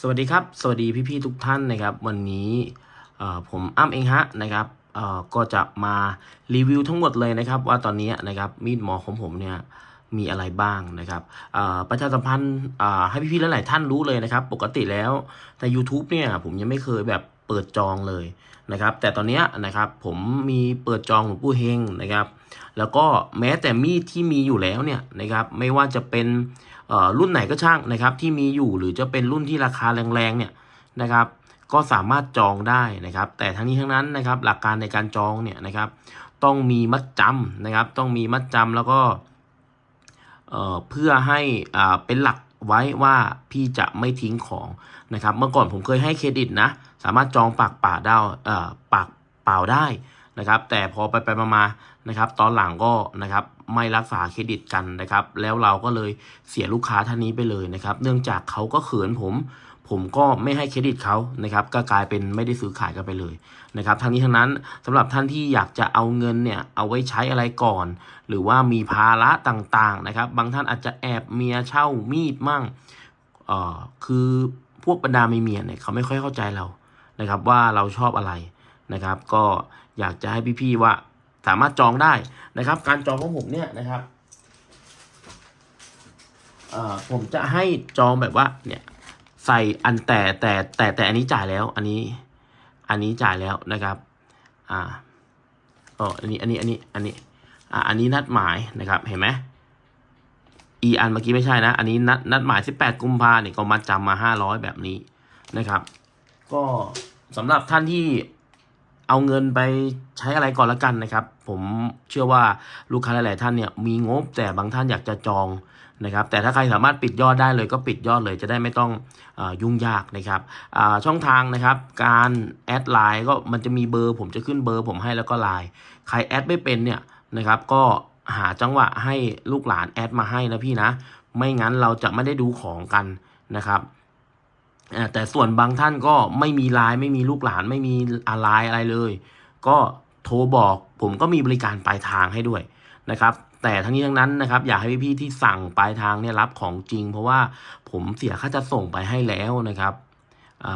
สวัสดีครับ สวัสดีพี่ๆทุกท่านนะครับ วันนี้ผมอ้ำเองฮะนะครับก็จะมารีวิวทั้งหมดเลยนะครับ ว่าตอนนี้นะครับมีดหมอของผมเนี่ยมีอะไรบ้างนะครับประชาสัมพันธ์ให้พี่ๆหลายๆท่านรู้เลยนะครับ ปกติแล้วใน YouTube เนี่ยผมยังไม่เคยแบบ เปิดจองเลยนะครับ แต่ตอนนี้นะครับผมมีเปิดจองหลวงปู่เฮงนะครับ แล้วก็แม้แต่มีดที่มีอยู่แล้วเนี่ยนะครับ ไม่ว่าจะเป็นเอ่อรุ่นไหนก็ช่างนะครับ ที่มีอยู่หรือจะเป็นรุ่นที่ราคาแรงๆเนี่ยนะครับ ก็สามารถจองได้นะครับ แต่ทั้งนี้ทั้งนั้นนะครับ หลักการในการจองเนี่ยนะครับ ต้องมีมัดจำนะครับ ต้องมีมัดจำแล้วก็เอ่อเพื่อให้อ่าเป็นหลักไว้ว่าพี่จะไม่ทิ้งของนะครับ เมื่อก่อนผมเคยให้เครดิตนะ สามารถจองปากป่าได้เอ่อปากเปล่าได้นะครับ แต่พอไปไปมาๆนะครับ ตอนหลังก็นะครับไม่รักษาเครดิตกันนะครับ แล้วเราก็เลยเสียลูกค้าท่านนี้ไปเลยนะครับ เนื่องจากเขาก็เขินผม ผมก็ไม่ให้เครดิตเขานะครับ ก็กลายเป็นไม่ได้ซื้อขายกันไปเลยนะครับทั้งนี้ทั้งนั้นสำหรับท่านที่อยากจะเอาเงินเนี่ยเอาไว้ใช้อะไรก่อน หรือว่ามีภาระต่างๆนะครับ บางท่านอาจจะแอบเมียเช่ามีดมั่งเอ่อคือพวกบรรดามีเมียเนี่ยเขาไม่ค่อยเข้าใจเรา นะครับว่าเราชอบอะไรนะครับ ก็อยากจะให้พี่ๆว่าสามารถจองได้นะครับ การจองของผมเนี่ยนะครับผมจะให้จองแบบว่าเนี่ยใส่อันแต่แต่แต่แต่อันนี้จ่ายแล้ว อันนี้อันนี้จ่ายแล้วนะครับอ่าอ๋ออันนี้อันนี้อันนี้อันนี้อ่าอันนี้นัดหมายนะครับเห็นไหมอีอันเมื่อกี้ไม่ใช่นะ อันนี้นัดนัดหมาย 18 กุมภาเนี่ยก็มาจำมา 500 แบบนี้นะครับ ก็ สำหรับท่านที่เอาเงินไปใช้อะไรก่อนละกันนะครับ ผมเชื่อว่าลูกค้าหลาย ๆ ท่านเนี่ยมีงบแต่บางท่านอยากจะจองนะครับ แต่ถ้าใครสามารถปิดยอดได้เลยก็ปิดยอดเลยจะได้ไม่ต้องอยุ่งยากนะครับช่องทางนะครับการแอดไลน์ก็มันจะมีเบอร์ ผมจะขึ้นเบอร์ ผมให้แล้วก็ไลน์ใครแอดไม่เป็นเนี่ยนะครับ ก็หาจังหวะให้ลูกหลานแอดมาให้นะพี่นะ ไม่งั้นเราจะไม่ได้ดูของกันนะครับ แต่ส่วนบางท่านก็ไม่มีไลน์ไม่มีลูกหลานไม่มีอะไรอะไรเลย ก็โทรบอกผมก็มีบริการปลายทางให้ด้วยนะครับ แต่ทั้งนี้ทั้งนั้นนะครับ อยากให้พี่ๆที่สั่งปลายทางเนี่ยรับของจริง เพราะว่าผมเสียค่าจะส่งไปให้แล้วนะครับอ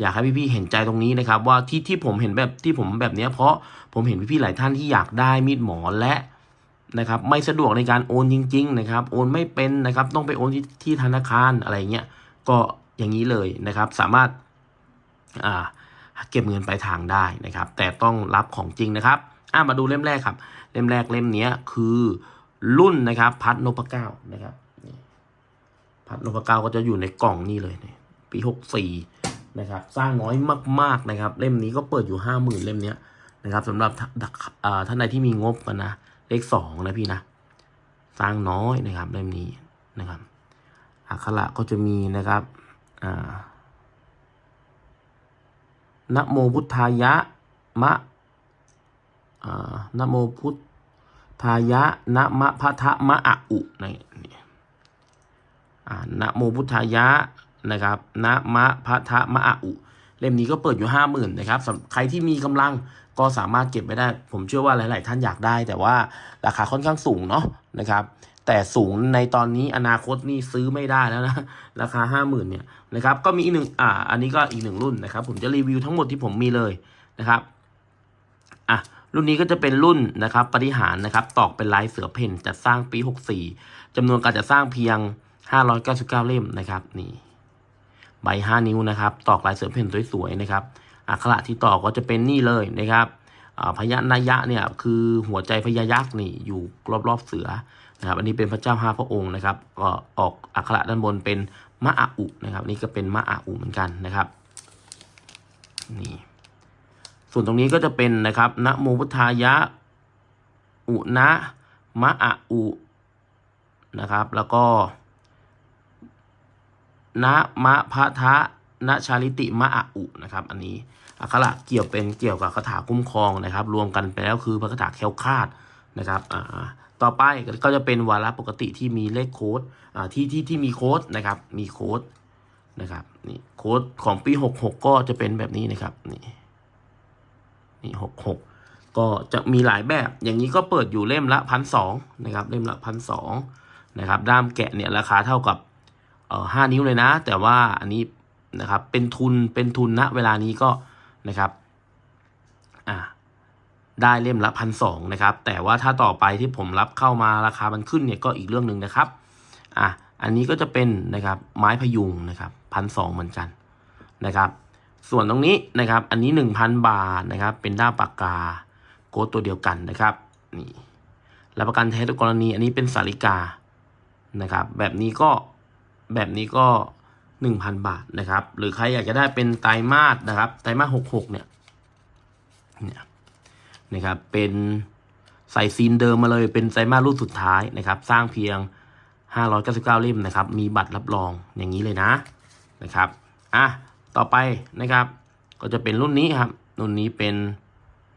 อยากให้พี่ๆเห็นใจตรงนี้นะครับ ว่าที่ที่ผมเห็นแบบที่ผมแบบเนี้ยเพราะผมเห็นพี่ๆหลายท่านที่อยากได้มีดหมอและนะครับ ไม่สะดวกในการโอนจริง ๆ นะครับ โอนไม่เป็นนะครับ ต้องไปโอนที่ธนาคารอะไรเงี้ยก็ อย่างนี้เลยนะครับ สามารถาเก็บเงินปลายทางได้นะครับ แต่ต้องรับของจริงนะครับอ่ามาดูเล่มแรกครับ เล่มแรกเล่มนี้คือรุ่นนะครับ พัดนพเก้านะครับพัดนพเก้าก็จะอยู่ในกล่องนี่เลยปีหกสี่นะครับ สร้างน้อยมาก ๆนะครับ เล่มนี้ก็เปิดอยู่ห้าหมื่นเล่มเนี้ยนะครับสำหรับท่านใดที่มีงบกันนะเลขสองนะพี่นะสร้างน้อยนะครับเล่มนี้นะครับอักขระก็จะมีนะครับ นะโมพุทธายะ มะนะโมพุทธายะนะมะพะทะมะอะอุในนี่นะโมพุทธายะนะครับนะมะพะทะมะอะอุ เล่มนี้ก็เปิดอยู่ห้าหมื่นนะครับใครที่มีกำลังก็สามารถเก็บไปได้ ผมเชื่อว่าหลาย ๆ ท่านอยากได้ แต่ว่าราคาค่อนข้างสูงเนาะนะครับ แต่สูงในตอนนี้อนาคตนี่ซื้อไม่ได้แล้วนะ ราคาห้าหมื่นเนี่ยนะครับก็มีอีกหนึ่งอ่าอันนี้ก็อีกหนึ่งรุ่นนะครับ ผมจะรีวิวทั้งหมดที่ผมมีเลยนะครับอะรุ่นนี้ก็จะเป็นรุ่นนะครับปฏิหารนะครับ ตอกเป็นลายเสือเพ่นจัดสร้างปี 64จำนวนการจัดสร้างเพียง 599 เล่มนะครับนี่ใบ 5 นิ้วนะครับ ตอกลายเสือเพ่นสวยๆนะครับอักขระที่ตอกก็จะเป็นนี่เลยนะครับอ่าพยัญนายะเนี่ยคือหัวใจพญายักษ์นี่อยู่รอบๆเสือ นะครับ อันนี้เป็นพระเจ้าห้าพระองค์นะครับ ก็ออกอักขระด้านบนเป็นมะอาอุนะครับ นี่ก็เป็นมะอาอุเหมือนกันนะครับ นี่ ส่วนตรงนี้ก็จะเป็นนะครับนะโมพุทธายะ อุนะมะอาอุนะครับ แล้วก็นะมะพะทะนะชาลิติมะอะอุนะครับ อันนี้อักขระเกี่ยวเป็นเกี่ยวกับคาถาคุ้มครองนะครับ รวมกันไปแล้วคือพระคาถาแคล้วคลาดนะครับอ่า ต่อไปก็จะเป็นวาระปกติที่มีเลขโค้ดที่ที่ที่มีโค้ดนะครับ มีโค้ดนะครับนี่โค้ดของปีหกหกก็จะเป็นแบบนี้นะครับนี่นี่หกหกก็จะมีหลายแบบอย่างนี้ก็เปิดอยู่เล่มละพันสองนะครับเล่มละพันสองนะครับด้ามแกะเนี่ยราคาเท่ากับเอ่อห้านิ้วเลยนะ แต่ว่าอันนี้นะครับเป็นทุนเป็นทุนณเวลานี้ก็นะครับอ่า ได้เล่มละพันสองนะครับ แต่ว่าถ้าต่อไปที่ผมรับเข้ามาราคามันขึ้นเนี่ยก็อีกเรื่องหนึ่งนะครับ อะ อันนี้ก็จะเป็นนะครับไม้พยุงนะครับพันสองเหมือนกันนะครับ ส่วนตรงนี้นะครับ อันนี้หนึ่งพันบาทนะครับ เป็นด้าปากกาโค้ดตัวเดียวกันนะครับนี่รับประกันแท้ทุกกรณี อันนี้เป็นสาริกานะครับ แบบนี้ก็แบบนี้ก็หนึ่งพันบาทนะครับ หรือใครอยากจะได้เป็นไตรมาสนะครับไตรมาสหกหกเนี่ยเนี่ย นะครับ เป็นใส่ซีนเดิมมาเลยเป็นไตรมารุ่นสุดท้ายนะครับ สร้างเพียง 599 เล่มนะครับ มีบัตรรับรองอย่างนี้เลยนะนะครับอะต่อไปนะครับ ก็จะเป็นรุ่นนี้ครับ รุ่นนี้เป็น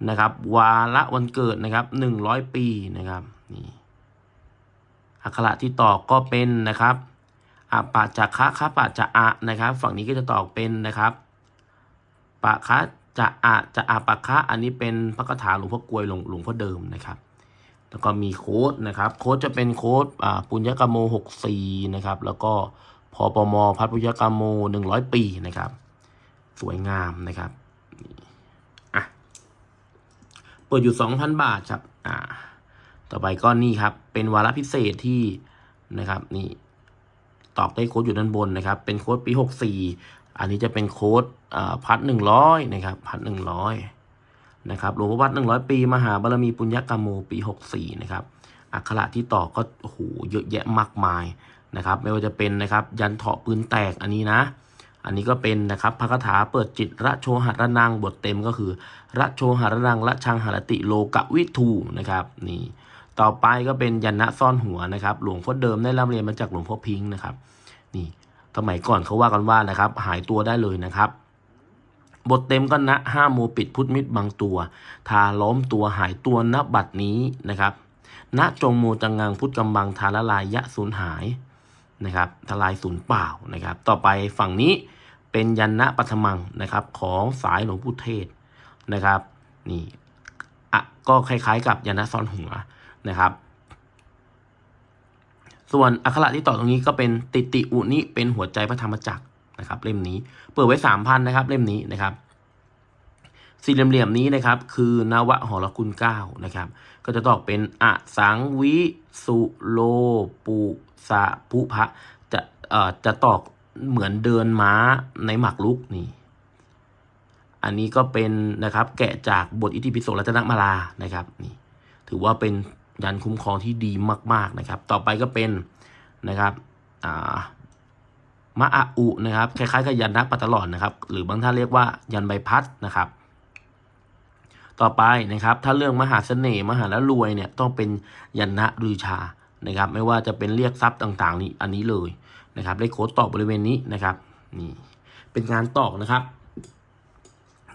นะครับ วาระวันเกิดนะครับหนึ่งร้อยปีนะครับนี่อักขระที่ตอกก็เป็นนะครับอะปะจะคะคะปะจะอะนะครับ ฝั่งนี้ก็จะตอกเป็นนะครับปะคะ จะอะจะอะปะคะอันนี้เป็นพระคาถาหลวงพ่อกลวยหลวงหลวงพ่อเดิมนะครับ แล้วก็มีโค้ดนะครับ โค้ดจะเป็นโค้ดปุญญกรรมโมหกสี่นะครับ แล้วก็พอปมพัฒปุญญกรรมโมหนึ่งร้อยปีนะครับ สวยงามนะครับอะเปิดอยู่สองพันบาทครับอ่าต่อไปก็นี่ครับ เป็นวาระพิเศษที่นะครับ นี่ตอกได้โค้ดอยู่ด้านบนนะครับ เป็นโค้ดปีหกสี่ อันนี้จะเป็นโค้ดพัดหนึ่งร้อยนะครับพัดหนึ่งร้อยนะครับหลวงพ่อวัดหนึ่งร้อยปี มหาบารมีปุญญกรรมโมปีหกสี่นะครับอักขระที่ต่อก็โอ้โหเยอะแยะมากมายนะครับ ไม่ว่าจะเป็นนะครับ ยันเถาะปืนแตกอันนี้นะ อันนี้ก็เป็นนะครับพระคาถาเปิดจิตระโชหระนังบทเต็มก็คือ ระโชหระนังระชังหรติโลกวิทูนะครับนี่ต่อไปก็เป็นยันนะซ่อนหัวนะครับ หลวงพ่อเดิมได้ร่ำเรียนมาจากหลวงพ่อพิงค์นะครับ นี่ สมัยก่อนเขาว่ากันว่านะครับ หายตัวได้เลยนะครับ บทเต็มก็นะห้าโมปิดพุทธมิตรบางตัว ทาล้อมตัวหายตัวณบัดนี้นะครับณจงโมจังงังพุทธกำบังทาละลายยะสูญหายนะครับทลายศูนย์เปล่านะครับ ต่อไปฝั่งนี้เป็นยันนะปัทมังนะครับ ของสายหลวงพุทเทศนะครับ นี่อะก็คล้ายๆกับยันนะซ่อนหัวนะครับ ส่วนอักขระที่ต่อตรงนี้ก็เป็นติติอุนิเป็นหัวใจพระธรรมจักรนะครับ เล่มนี้ เปิดไว้สามพันนะครับ เล่มนี้นะครับ สี่เหลี่ยมนี้นะครับ คือนวะหรคุณเก้านะครับ ก็จะตอกเป็นอสังวิสุโลปุสะพุพะจะเอ่อจะตอกเหมือนเดินม้าในหมากรุกนี่ อันนี้ก็เป็นนะครับ แกะจากบทอิติปิโสรัตนมาลานะครับนี่ ถือว่าเป็น ยันคุ้มครองที่ดีมาก ๆนะครับ ต่อไปก็เป็นนะครับมะอะอุนะครับคล้ายๆกับยันนักปัตตลอดนะครับ หรือบางท่านเรียกว่ายันใบพัดนะครับ ต่อไปนะครับ ถ้าเรื่องมหาเสน่ห์มหาละรวยเนี่ยต้องเป็นยันนะลือชานะครับ ไม่ว่าจะเป็นเรียกทรัพย์ต่างๆ นี่อันนี้เลยนะครับได้โค้ดตอกบริเวณนี้นะครับนี่เป็นงานตอกนะครับ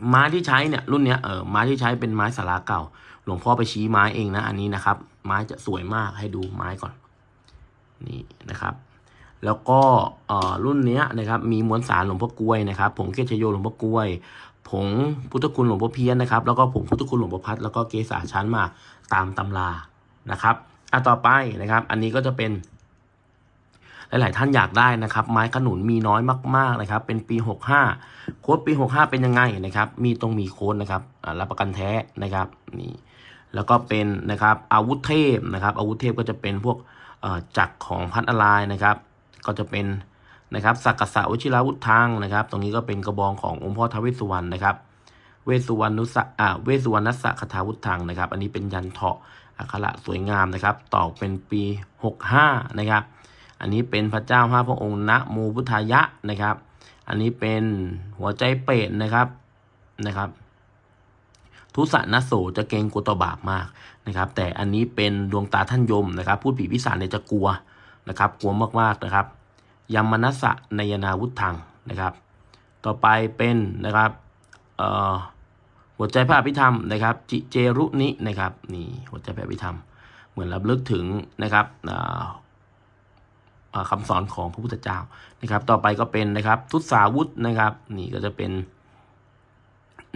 ไม้ที่ใช้เนี่ยรุ่นเนี้ยเออไม้ที่ใช้เป็นไม้สาราเก่า หลวงพ่อไปชี้ไม้เองนะอันนี้นะครับ ไม้จะสวยมากให้ดูไม้ก่อนนี่นะครับแล้วก็รุ่นเนี้ยนะครับมีมวลสารหลวงพ่อกล้วยนะครับผงเกชโยหลวงพ่อกล้วย ผงพุทธคุณหลวงพ่อเพี้ยนนะครับแล้วก็ผงพุทธคุณหลวงพ่อพัดแล้วก็เกสาชั้นมาตามตำรานะครับอะต่อไปนะครับอันนี้ก็จะเป็น หลาย ๆ ท่านอยากได้นะครับ ไม้ขนุนมีน้อยมาก ๆ นะครับ เป็นปี 65 โค้ดปี 65 เป็นยังไงนะครับ มีตรงมีโค้ดนะครับรับประกันแท้นะครับนี่ แล้วก็เป็นนะครับอาวุธเทพนะครับอาวุธเทพก็จะเป็นพวกจักรของพัดอลายนะครับ ก็จะเป็นนะครับสักกษะวชิราวุธทางนะครับ ตรงนี้ก็เป็นกระบองขององค์พ่อทาวเวสุวรรณนะครับ เวสุวรรณุสะอ่าเวสุวรรณสะคทาวุธทางนะครับ อันนี้เป็นยันเถาะอักขระสวยงามนะครับต่อเป็นปี 65 นะครับ อันนี้เป็นพระเจ้าห้าพระองค์นะโมพุทธายะนะครับ อันนี้เป็นหัวใจเป็ดนะครับนะครับ ทุสนโสจะเกรงกลัวต่อบาปมากนะครับ แต่อันนี้เป็นดวงตาท่านยมนะครับ พูดผีพิสารเนี่ยจะกลัวนะครับ กลัวมากๆนะครับยมนัสสะนยนาวุธังนะครับ ต่อไปเป็นนะครับเอ่อหัวใจพระอภิธรรมนะครับ จิเจรุนินะครับนี่หัวใจพระอภิธรรม เหมือนรับลึกถึงนะครับอ่าคำสอนของพระพุทธเจ้านะครับ ต่อไปก็เป็นนะครับ ทุตสาวุธนะครับ นี่ก็จะเป็น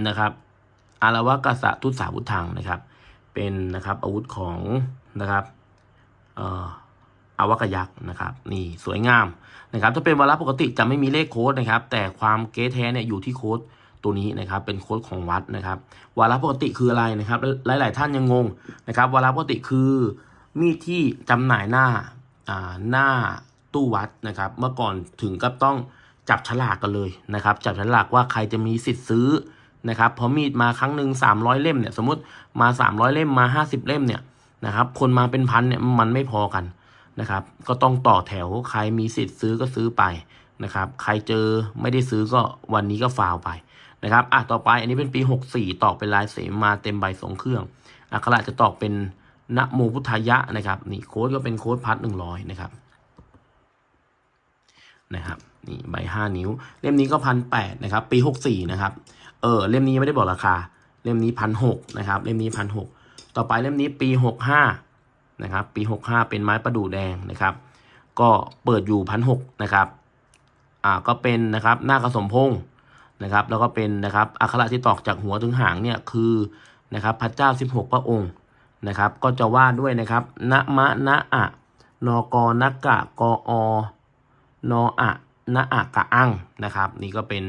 นะครับ อารวกษัตริย์ทุตสาวุธทางนะครับ เป็นนะครับอาวุธของนะครับเอ่ออวกยักษ์นะครับนี่สวยงามนะครับ ถ้าเป็นวาระปกติจะไม่มีเลขโค้ดนะครับ แต่ความเก๊แท้เนี่ยอยู่ที่โค้ดตัวนี้นะครับ เป็นโค้ดของวัดนะครับ วาระปกติคืออะไรนะครับ หลาย ๆ ท่านยังงงนะครับ วาระปกติคือมีดที่จำหน่ายหน้าอ่าหน้าตู้วัดนะครับ เมื่อก่อนถึงกับต้องจับฉลากกันเลยนะครับ จับฉลากว่าใครจะมีสิทธิ์ซื้อ นะครับพอมีดมาครั้งหนึ่ง300 เล่มเนี่ยสมมติมา 300 เล่มมา 50 เล่มเนี่ยนะครับคนมาเป็นพันเนี่ยมันไม่พอกันนะครับ ก็ต้องต่อแถวใครมีสิทธิ์ซื้อก็ซื้อไปนะครับใครเจอไม่ได้ซื้อก็วันนี้ก็ฟาวไปนะครับอะต่อไปอันนี้เป็นปี 64 ตอกเป็นลายเสมาเต็มใบสองเครื่องอักขระจะตอกเป็นนะโมพุทธายะนะครับนี่โค้ดก็เป็นโค้ดพัดหนึ่งร้อยนะครับนะครับนี่ใบห้านิ้ว เล่มนี้ก็พันแปดนะครับ ปีหกสี่นะครับ ออเล่มนี้ไม่ได้บอกราคา เล่มนี้พันหกนะครับ เล่มนี้พันหกต่อไปเล่มนี้ปีหกห้านะครับ ปีหกห้าเป็นไม้ประดู่แดงนะครับ ก็เปิดอยู่พันหกนะครับอ่าก็เป็นนะครับหน้ากระสมพงษ์นะครับ แล้วก็เป็นนะครับอักขระที่ตอกจากหัวถึงหางเนี่ยคือนะครับพระเจ้าสิบหกพระองค์นะครับ ก็จะว่าด้วยนะครับนะมะนะอะนกนักกะกออนอะนะอะกะอังนะครับ นี่ก็เป็น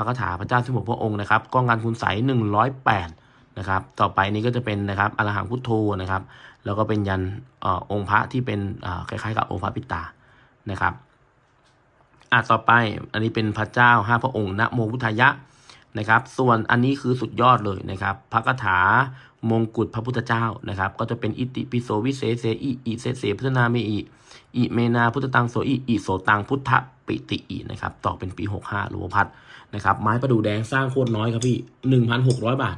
ระคาถาพระเจ้าสมบหกพระองค์นะครับกองการคุณใสหนึ่งร้อยแปดนะครับต่อไปนี้ก็จะเป็นนะครับอรหังพุทโธนะครับแล้วก็เป็นยันออองค์พระที่เป็นคล้ายๆกับองค์พระปิตานะครับอะต่อไปอันนี้เป็นพระเจ้าห้าพระองค์นะโมพุทธายะนะครับ ส่วนอันนี้คือสุดยอดเลยนะครับ พระคาถา มงกุฎพระพุทธเจ้านะครับ ก็จะเป็นอิติปิโสวิเศษเสอิอิเสเสพุทธนาเมอิอิเมนาพุทธตังโสอิอิโสตังพุทธปิติอินะครับต่อเป็นปี 65หลวงพัดนะครับ ไม้ประดู่แดงสร้างโคตรน้อยครับพี่ 1,600 บาท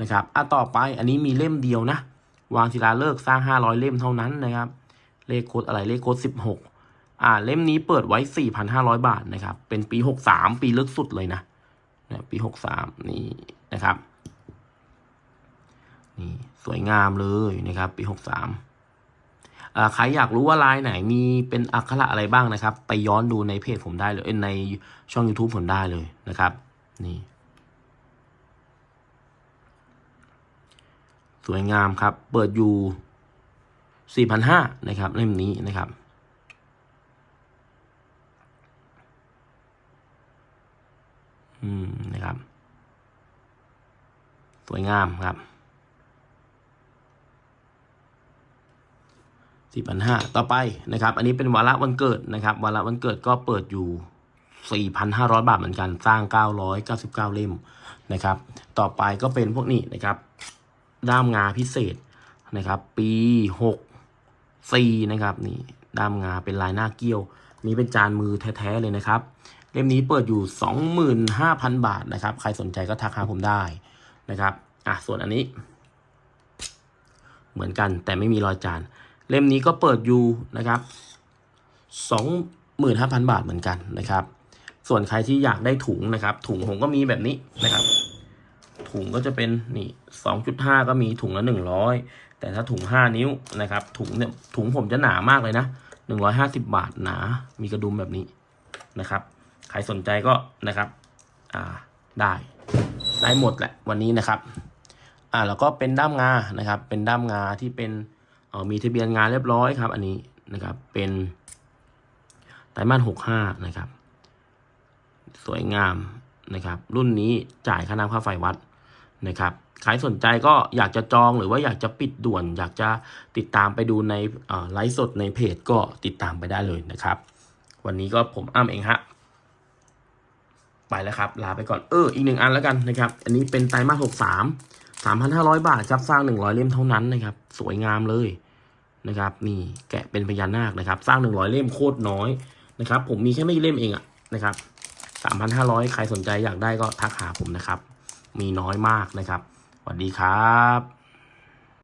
นะครับอะต่อไปอันนี้มีเล่มเดียวนะ วางศิลาฤกษ์สร้าง 500 เล่มเท่านั้นนะครับ เลขโคดอะไรเลขโคด16 อ่าเล่มนี้เปิดไว้ 4,500 บาทนะครับ เป็นปี 63 ปีลึกสุดเลยนะเนี่ยปี 63 นี่นะครับ นี่สวยงามเลยนะครับ ปี 63 ใครอยากรู้ว่าลายไหนมีเป็นอักขระอะไรบ้างนะครับ ไปย้อนดูในเพจผมได้เลยเอ้ยในช่อง YouTube ผมได้เลยนะครับ นี่ สวยงามครับ เปิดอยู่4,500นะครับเล่มนี้นะครับอืมนะครับ สวยงามครับ สี่พันห้าต่อไปนะครับ อันนี้เป็นวาระวันเกิดนะครับ วาระวันเกิดก็เปิดอยู่สี่พันห้าร้อยบาทเหมือนกัน สร้างเก้าร้อยเก้าสิบเก้าเล่มนะครับ ต่อไปก็เป็นพวกนี้นะครับ ด้ามงาพิเศษนะครับ ปีหกสี่นะครับนี่ ด้ามงาเป็นลายหน้าเกี้ยว นี่เป็นจานมือแท้ๆเลยนะครับ เล่มนี้เปิดอยู่สองหมื่นห้าพันบาทนะครับ ใครสนใจก็ทักหาผมได้นะครับ อะ ส่วนอันนี้ เหมือนกันแต่ไม่มีรอยจาน เล่มนี้ก็เปิดอยู่นะครับสองหมื่นห้าพันบาทเหมือนกันนะครับ ส่วนใครที่อยากได้ถุงนะครับ ถุงผมก็มีแบบนี้นะครับ ถุงก็จะเป็นนี่สองจุดห้าก็มีถุงละหนึ่งร้อยแต่ถ้าถุงห้านิ้วนะครับ ถุงเนี่ยถุงผมจะหนามากเลยนะหนึ่งร้อยห้าสิบาทหนา มีกระดุมแบบนี้นะครับ ใครสนใจก็นะครับ อ่า ได้ ได้หมดแหละวันนี้นะครับ อ่า แล้วก็เป็นด้ามงานะครับ เป็นด้ามงาที่เป็น ออมีทะเบียนงานเรียบร้อยครับ อันนี้นะครับเป็นไตรมาสหกห้านะครับ สวยงามนะครับ รุ่นนี้จ่ายค่าน้ำค่าไฟวัดนะครับใครสนใจก็อยากจะจองหรือว่าอยากจะปิดด่วน อยากจะติดตามไปดูในไลฟ์สดในเพจก็ติดตามไปได้เลยนะครับ วันนี้ก็ผมอ้ำเองฮะไปแล้วครับ ลาไปก่อนเอออีกหนึ่งอันแล้วกันนะครับ อันนี้เป็นไตรมาสหกสามสามพันห้าร้อยบาทครับสร้างหนึ่งร้อยเล่มเท่านั้นนะครับ สวยงามเลย นะครับนี่แกะเป็นพญานาคนะครับ สร้างหนึ่งร้อยเล่มโคตรน้อยนะครับ ผมมีแค่ไม่กี่เล่มเองอะนะครับสามพันห้าร้อยใครสนใจอยากได้ก็ทักหาผมนะครับ มีน้อยมากนะครับสวัสดีครับ